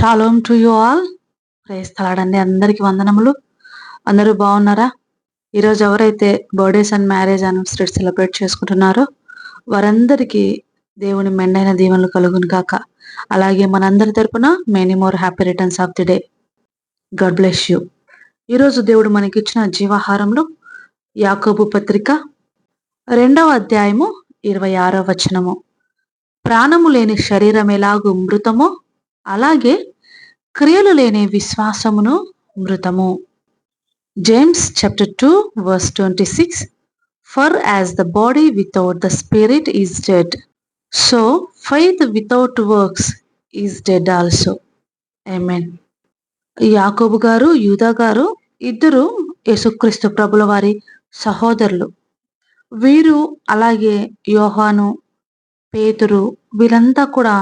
Shalom to you all ప్రేస్తలాడండి అందరికి వందనములు. అందరూ బాగున్నారా? ఈరోజు ఎవరైతే birthdays and marriage anniversary celebrate చేసుకుంటున్నారో వారందరికీ దేవుని మెండైన దీవెనలు కలుగును కాక అలాగే మనందరి తరపున many more happy returns of the day God bless you ఈరోజు దేవుడు మనకిచ్చిన జీవాహారంలో యాకోబు పత్రిక రెండవ అధ్యాయము ఇరవై ఆరో వచనము. ప్రాణము లేని శరీరం ఎలాగూ మృతమో అలాగే క్రియలు లేని విశ్వాసమును మృతము. James chapter two verse twenty six for as the body without the spirit is dead so faith without works is dead also. I యాకోబు గారు యూదా గారు ఇద్దరు యేసుక్రీస్తు ప్రభుల వారి సహోదరులు. వీరు అలాగే యోహాను పేతురు వీరంతా కూడా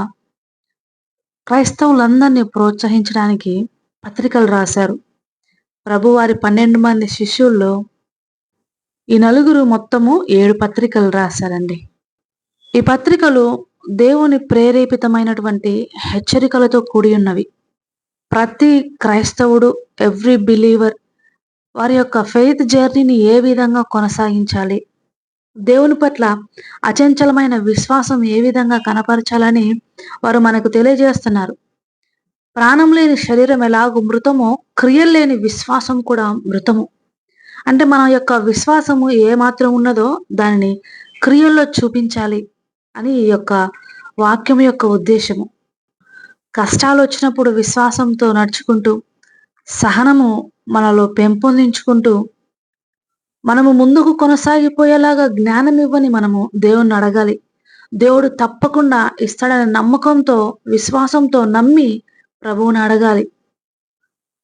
క్రైస్తవులందరినీ ప్రోత్సహించడానికి పత్రికలు రాశారు. ప్రభువారి పన్నెండు మంది శిష్యుల్లో ఈ నలుగురు మొత్తము ఏడు పత్రికలు రాశారండి. ఈ పత్రికలు దేవుని ప్రేరేపితమైనటువంటి హెచ్చరికలతో కూడి ఉన్నవి. ప్రతి క్రైస్తవుడు ఎవ్రీ బిలీవర్ వారి యొక్క ఫెయిత్ జర్నీని ఏ విధంగా కొనసాగించాలి దేవుని పట్ల అచంచలమైన విశ్వాసం ఏ విధంగా కనపరచాలని వారు మనకు తెలియజేస్తున్నారు. ప్రాణం లేని శరీరం ఎలాగో మృతమో క్రియలు లేని విశ్వాసం కూడా మృతము. అంటే మన యొక్క విశ్వాసము ఏ మాత్రం ఉన్నదో దానిని క్రియల్లో చూపించాలి అని ఈ యొక్క వాక్యం యొక్క ఉద్దేశము. కష్టాలు వచ్చినప్పుడు విశ్వాసంతో నడుచుకుంటూ సహనము మనలో పెంపొందించుకుంటూ మనము ముందుకు కొనసాగిపోయేలాగా జ్ఞానం ఇవ్వని మనము దేవుణ్ణి అడగాలి. దేవుడు తప్పకుండా ఇస్తాడనే నమ్మకంతో విశ్వాసంతో నమ్మి ప్రభువుని అడగాలి.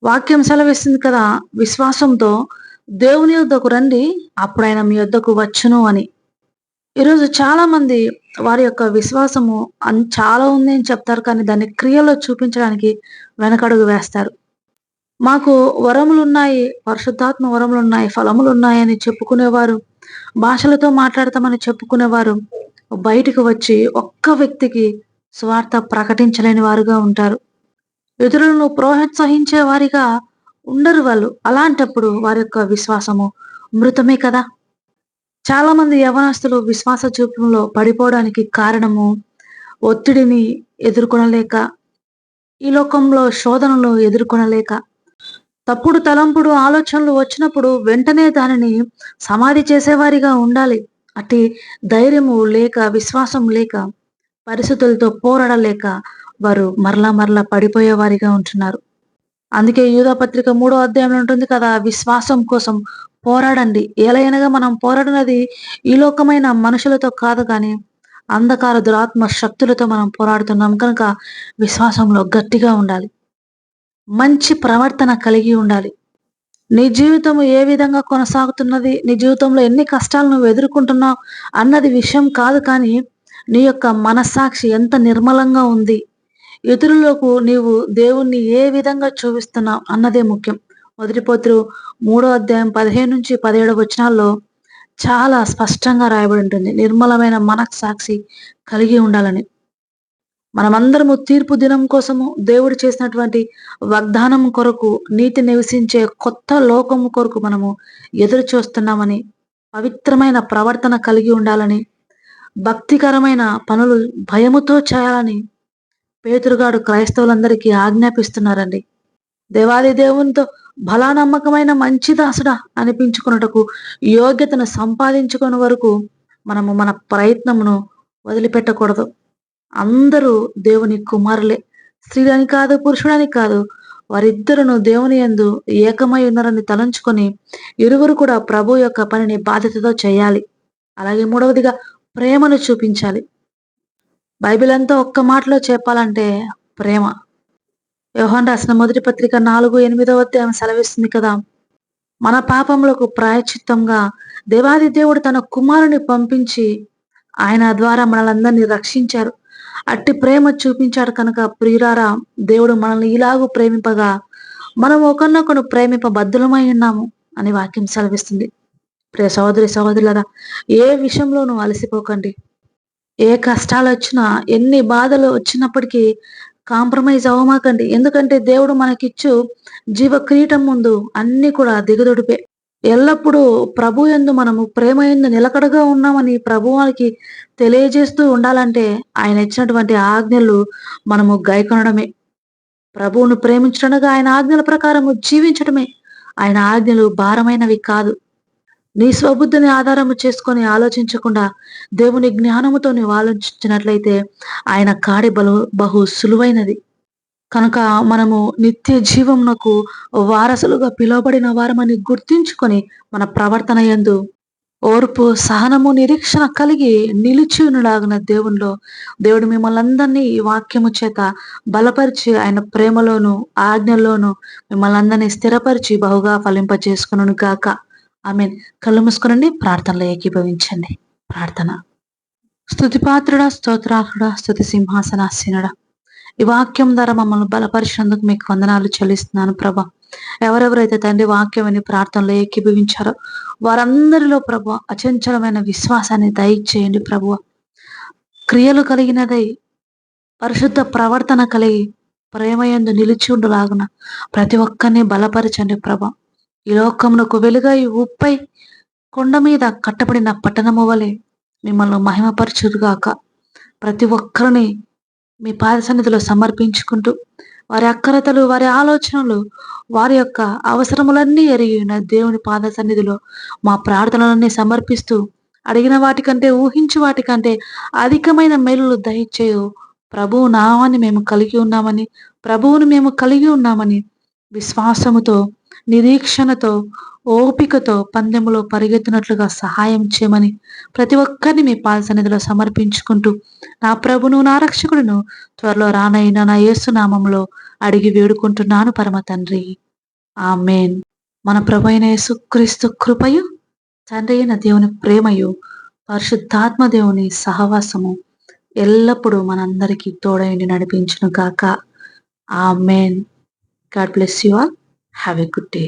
వాక్యం సెలవిస్తుంది కదా విశ్వాసంతో దేవుని యొద్దకు రండి అప్పుడైనా మీ యొద్దకు వచ్చును అని. ఈరోజు చాలా మంది వారి యొక్క విశ్వాసము అన్ చాలా ఉంది అని చెప్తారు కానీ దాన్ని క్రియలో చూపించడానికి వెనకడుగు వేస్తారు. మాకు వరములు ఉన్నాయి పరిశుద్ధాత్మ వరములు ఉన్నాయి ఫలములు చెప్పుకునేవారు. భాషలతో మాట్లాడతామని చెప్పుకునేవారు. బయటకు వచ్చి ఒక్క వ్యక్తికి స్వార్థ ప్రకటించలేని వారుగా ఉంటారు. ఇతరులను ప్రోత్సహించే వారిగా ఉండరు వాళ్ళు. అలాంటప్పుడు వారి యొక్క విశ్వాసము మృతమే కదా. చాలా మంది యవనస్తులు విశ్వాస చూపంలో పడిపోవడానికి కారణము ఒత్తిడిని ఎదుర్కొనలేక ఈ లోకంలో శోధనలు ఎదుర్కొనలేక తప్పుడు తలంపుడు ఆలోచనలు వచ్చినప్పుడు వెంటనే దానిని సమాధి చేసేవారిగా ఉండాలి. అట్టి ధైర్యము లేక విశ్వాసం లేక పరిస్థితులతో పోరాడలేక వారు మరలా మరలా పడిపోయేవారిగా ఉంటున్నారు. అందుకే యూధపత్రిక మూడో అధ్యాయంలో ఉంటుంది కదా విశ్వాసం కోసం పోరాడండి. ఏలైనగా మనం పోరాడినది ఈ లోకమైన మనుషులతో కాదు కానీ అంధకార దురాత్మ శక్తులతో మనం పోరాడుతున్నాం. కనుక విశ్వాసంలో గట్టిగా ఉండాలి. మంచి ప్రవర్తన కలిగి ఉండాలి. నీ జీవితం ఏ విధంగా కొనసాగుతున్నది? నీ జీవితంలో ఎన్ని కష్టాలు నువ్వు ఎదుర్కొంటున్నావు? అన్నది విషయం కాదు కానీ నీ యొక్క మనస్సాక్షి ఎంత నిర్మలంగా ఉంది. ఇతరులకు నీవు దేవుణ్ణి ఏ విధంగా చూపిస్తున్నావు అన్నదే ముఖ్యం. మొదటి పోతురు మూడో అధ్యాయం పదిహేను నుంచి పదిహేడు వచనాల్లో చాలా స్పష్టంగా రాయబడి ఉంటుంది. నిర్మలమైన మనస్సాక్షి కలిగి ఉండాలని. మనమందరము తీర్పు దినం కోసము దేవుడు చేసినటువంటి వాగ్దానం కొరకు నీతి నివసించే కొత్త లోకము కొరకు మనము ఎదురు చూస్తున్నామని పవిత్రమైన ప్రవర్తన కలిగి ఉండాలని భక్తికరమైన పనులు భయముతో చేయాలని పేతురుగాడు క్రైస్తవులందరికీ ఆజ్ఞాపిస్తున్నారండి. దేవాది దేవునితో బలానమ్మకమైన మంచి దాసుడా అనిపించుకున్నటకు యోగ్యతను సంపాదించుకునే వరకు మనము మన ప్రయత్నమును వదిలిపెట్టకూడదు. అందరూ దేవుని కుమారులే. స్త్రీలని కాదు పురుషుడని కాదు. వారిద్దరును దేవుని ఎందు ఏకమై ఉన్నారని తలంచుకొని ఇరువురు కూడా ప్రభు యొక్క పనిని బాధ్యతతో చేయాలి. అలాగే మూడవదిగా ప్రేమను చూపించాలి. బైబిల్ అంతా ఒక్క మాటలో చెప్పాలంటే ప్రేమ. యోహన్ రాసిన మొదటి పత్రిక నాలుగు ఎనిమిదవ అధ్యాయం సెలవిస్తుంది కదా. మన పాపములకు ప్రాయచిత్తంగా దేవాది దేవుడు తన కుమారుని పంపించి ఆయన ద్వారా మనలందరినీ రక్షించారు. అట్టి ప్రేమ చూపించాడు కనుక ప్రియురారా దేవుడు మనల్ని ఇలాగూ ప్రేమింపగా మనం ఒకరినొకరు ప్రేమింప బద్దులమై ఉన్నాము అని వాక్యం సెలవిస్తుంది. ప్రియ సహోదరి సహోదరులరా ఏ విషయంలోనూ అలసిపోకండి. ఏ కష్టాలు వచ్చినా ఎన్ని బాధలు వచ్చినప్పటికీ కాంప్రమైజ్ అవ్వమాకండి. ఎందుకంటే దేవుడు మనకిచ్చు జీవ క్రీటం ముందు అన్ని కూడా దిగదొడిపే. ఎల్లప్పుడూ ప్రభు ఎందు మనము ప్రేమ ఎందు నిలకడగా ఉన్నామని ప్రభువానికి తెలియజేస్తూ ఉండాలంటే ఆయన ఇచ్చినటువంటి ఆజ్ఞలు మనము గైకొనడమే. ప్రభువును ప్రేమించడంగా ఆయన ఆజ్ఞల ప్రకారము జీవించడమే. ఆయన ఆజ్ఞలు భారమైనవి కాదు. నీ స్వబుద్ధిని ఆధారము చేసుకొని ఆలోచించకుండా దేవుని జ్ఞానముతో నువ్వు ఆలోచించినట్లయితే ఆయన కాడి బలు బహు సులువైనది. కనుక మనము నిత్య జీవమునకు వారసులుగా పిలువబడిన వారమని గుర్తించుకొని మన ప్రవర్తన యందు ఓర్పు సహనము నిరీక్షణ కలిగి నిలిచినలాగిన దేవునిలో దేవుడు మిమ్మల్ని అందరినీ ఈ వాక్యము చేత బలపరిచి ఆయన ప్రేమలోను ఆజ్ఞలోను మిమ్మల్ని అందరినీ స్థిరపరిచి బహుగా ఫలింపజేసుకును గాక. ఆమె కళ్ళు మూసుకునండి ప్రార్థనలో ఏకీభవించండి. ప్రార్థన. స్థుతిపాత్రుడా స్తోత్రాహుడా స్థుతి సింహాసనాసీనుడా. ఈ వాక్యం ద్వారా మమ్మల్ని బలపరిచినందుకు మీకు వందనాలు చెల్లిస్తున్నాను ప్రభా. ఎవరెవరైతే తండ్రి వాక్యం అని ప్రార్థనలో ఏకీభవించారో వారందరిలో ప్రభు అచంచలమైన విశ్వాసాన్ని దయచేయండి ప్రభు. క్రియలు కలిగినదై పరిశుద్ధ ప్రవర్తన కలిగి ప్రేమయందు నిలిచి ఉండులాగున ప్రతి ఒక్కరిని బలపరచండి ప్రభ. ఈ లోకమునకు వెలుగై ఉప్పై కొండ మీద కట్టబడిన పట్టణము వలె మిమ్మల్ని మహిమపరచుగాక ప్రతి ఒక్కరిని మీ పాద సన్నిధిలో సమర్పించుకుంటూ వారి అక్కరతలు వారి ఆలోచనలు వారి యొక్క అవసరములన్నీ ఎరిగిన దేవుని పాద సన్నిధిలో మా ప్రార్థనలన్నీ సమర్పిస్తూ అడిగిన వాటికంటే ఊహించి వాటికంటే అధికమైన మేలులు దయచేయు. ప్రభువు నామాన్ని మేము కలిగి ఉన్నామని ప్రభువును మేము కలిగి ఉన్నామని విశ్వాసముతో నిరీక్షణతో ఓపికతో పందెములో పరిగెత్తినట్లుగా సహాయం చేయమని ప్రతి ఒక్కరిని మీ పాద సన్నిధిలో సమర్పించుకుంటూ నా ప్రభును నా రక్షకుడును త్వరలో రానైన నా యేసునామంలో అడిగి వేడుకుంటున్నాను పరమ తండ్రి. ఆమెన్. మన ప్రభు అయిన యేసుక్రీస్తు కృపయు తండ్రి అయిన దేవుని ప్రేమయు పరిశుద్ధాత్మ దేవుని సహవాసము ఎల్లప్పుడూ మనందరికీ తోడైండి నడిపించును గాక. Amen. God bless you all. Have a good day.